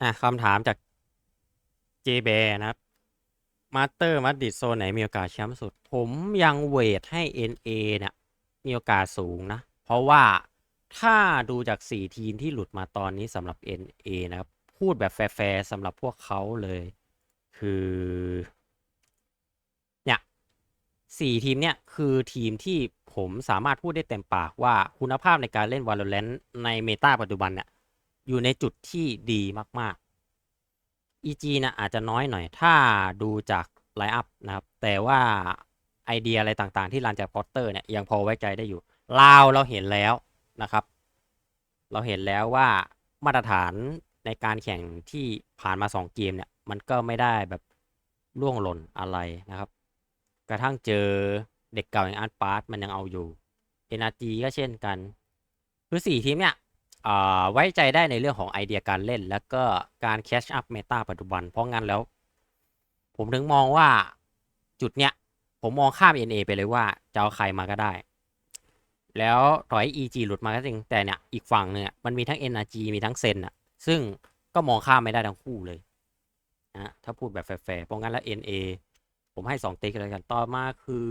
อะคำถามจากเจเบนะครับมาสเตอร์มาดริดโซนไหนมีโอกาสแชมป์สุด ผมยังเวทให้ NA เนี่ยมีโอกาสสูงนะ เพราะว่าถ้าดูจาก 4 ทีมที่หลุดมาตอนนี้สำหรับ NA นะครับ พูดแบบแฟร์ๆสำหรับพวกเขาเลย คือ เนี่ยสี่ทีมเนี่ย คือทีมที่ผมสามารถพูดได้เต็มปากว่าคุณภาพในการเล่น Valorant ในเมตาปัจจุบันเนี่ย อยู่ในจุดที่ดีมากๆ EG นะอาจจะน้อยหน่อยถ้าดูจากไลน์อัพนะครับ แต่ว่าไอเดียอะไรต่างๆ ที่รันจากพอตเตอร์เนี่ยยังพอไว้ใจได้อยู่ลาวเราเห็นแล้วนะครับ เราเห็นแล้วว่ามาตรฐานในการแข่งที่ผ่านมา 2 เกมเนี่ย มันก็ไม่ได้แบบล่วงหล่นอะไรนะครับ กระทั่งเจอเด็กเก่าอย่างอาร์ตปาร์ตมันยังเอาอยู่ NRG ก็เช่นกัน คือสี่ทีมเนี่ย ไว้ใจได้ในเรื่องของไอเดียการเล่น แล้วก็การแคชอัพเมตาปัจจุบัน เพราะงั้นแล้ว ผมถึงมองว่าจุดเนี้ย ผมมองข้าม NA ไปเลยว่าจะเอาใครมาก็ได้ แล้วถอย EG หลุดมาก็จริงแต่เนี่ยอีกฝั่งเนี่ยมันมีทั้ง NRG มีทั้งเซนอะซึ่งก็มองข้ามไม่ได้ทั้งคู่เลยนะถ้าพูดแบบแฟร์ๆเพราะงั้นแล้ว NA ผมให้สองติ๊กเลยกันต่อมาคือ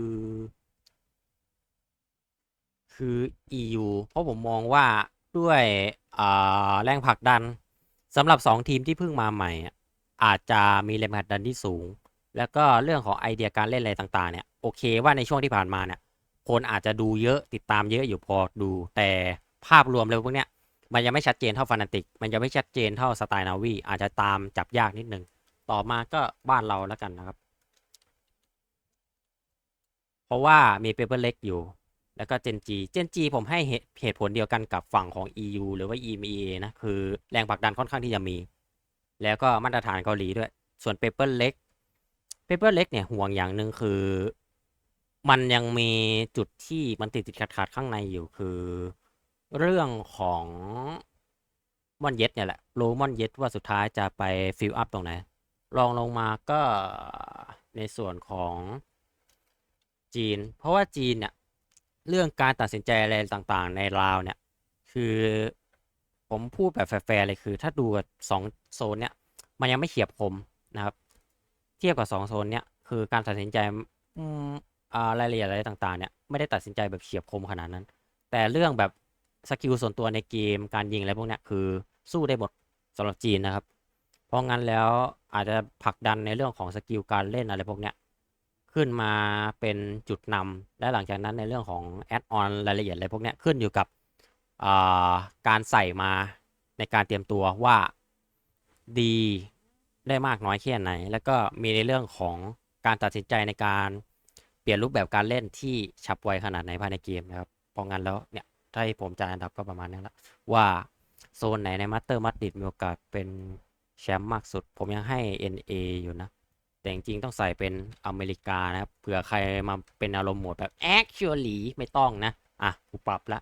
คือ EU เพราะผมมองว่า ด้วยแรงผลักดันสำหรับ 2 ทีมที่เพิ่งมาใหม่อะอาจจะมีแรงผลักดันที่สูง แล้วก็เรื่องของไอเดียการเล่นอะไรต่างๆเนี่ยโอเคว่าในช่วงที่ผ่านมาเนี่ยคนอาจจะดูเยอะติดตามเยอะอยู่พอดู แต่ภาพรวมเลยพวกเนี้ยมันยังไม่ชัดเจนเท่าฟานาติก มันยังไม่ชัดเจนเท่าสไตล์นาวีอาจจะตามจับยากนิดนึง ต่อมาก็บ้านเราแล้วกันนะครับ เพราะว่ามีเปเปอร์เล็กอยู่ แล้วก็เจนจีเจนจีผมให้เหตุผลเดียวกันกับฝั่งของ EU หรือว่า EMEA นะคือแรงผลักดันค่อนข้างที่จะมี แล้วก็มาตรฐานเกาหลีด้วย ส่วนเปเปอร์เล็กเปเปอร์เล็กเนี่ยห่วงอย่างหนึ่งคือ มันยังมีจุดที่มันติดติดขัดขัดข้างในอยู่คือ เรื่องของมอนเย็ดเนี่ยแหละโลมอนเย็ดว่าสุดท้ายจะไปฟิลอัพตรงไหนลองลงมาก็ในส่วนของจีน เพราะว่าจีนเนี่ย เรื่องการตัดสินใจอะไรต่างๆ ในลาวเนี่ย คือผมพูดแบบแฟร์ๆเลยคือ ถ้าดูกับสองโซนเนี่ย มันยังไม่เฉียบคมนะครับ เทียบกับสองโซนเนี่ยคือการตัดสินใจอืมอ่ารายละเอียดอะไรต่างๆเนี่ยไม่ได้ตัดสินใจแบบเฉียบคมขนาดนั้น แต่เรื่องแบบสกิลส่วนตัวในเกมการยิงอะไรพวกเนี้ยคือสู้ได้หมดสำหรับจีนนะครับ เพราะงั้นแล้วอาจจะผลักดันในเรื่องของสกิลการเล่นอะไรพวกเนี้ย ขึ้นมาเป็นจุดนำและหลังจากนั้นในเรื่องของแอดออนรายละเอียดอะไรพวกนี้ขึ้นอยู่กับาการใส่มาในการเตรียมตัวว่าดีได้มากน้อยแค่ไหน แล้วก็มีในเรื่องของการตัดสินใจในการเปลี่ยนรูปแบบการเล่นที่ฉับไวขนาดไหนภายในเกมนะครับเพราะงั้นแล้วเนี่ยถ้าให้ผมจะอันดับก็ประมาณนี้ละว่าโซนไหนในมาสเตอร์มัดดิดมีโอกาสเป็นแชมป์มากสุด ผมยังให้ NA อยู่นะ แต่จริงๆต้องใส่เป็นอเมริกานะครับเผื่อใครมาเป็นอารมณ์โหมดแบบ actually ไม่ต้องนะ อะกูปรับละ